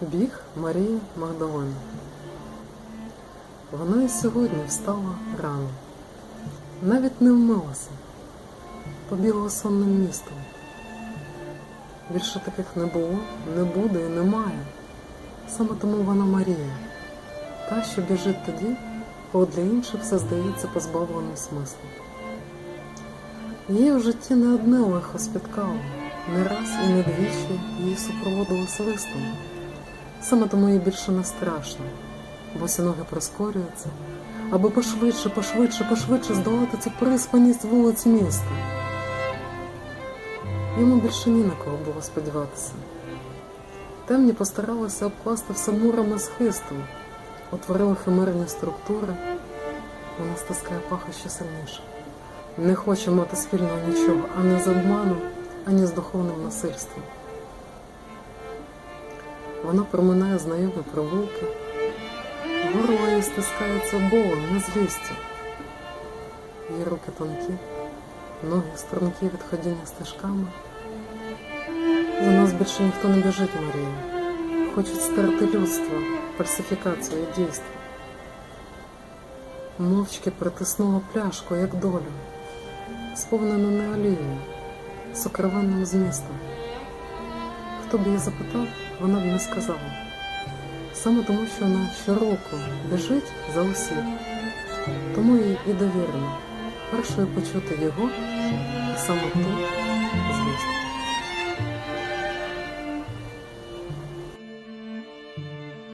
Біг Марії Магдалини. Вона і сьогодні встала рано, навіть не вмилася, побігла сонним містом. Більше таких не було, не буде і немає. Саме тому вона Марія, та, що біжить тоді, коли для інших все здається позбавленим смислу. Її в житті не одне лихо спіткало, не раз і не двічі її супроводили свистом. Саме тому їй більше не страшно, босі ноги прискорюються, аби пошвидше, пошвидше, пошвидше здолати цю приспаність вулиць міста. Йому більше ні на кого було сподіватися. Темні постаралися обкласти все мурами з хистом, утворили химерні структури. Вона стискає пахи ще сильніше. Не хоче мати спільного нічого ані з обманом, ані з духовним насильством. Вона проминає знайомі провулки, горло її стискається болем, не злістю. Її руки тонкі, ноги стрункі від ходіння стежками. За нас більше ніхто не біжить, Марія. Хочуть стерти людство, фальсифікацію і дійство. Мовчки притиснула пляшку, як долю, сповнену не олією, сокровенним змістом. Хто б її запитав, вона б не сказала. Саме тому, що вона щороку біжить за усіх, тому їй і довірено. Першою почути його саме ту,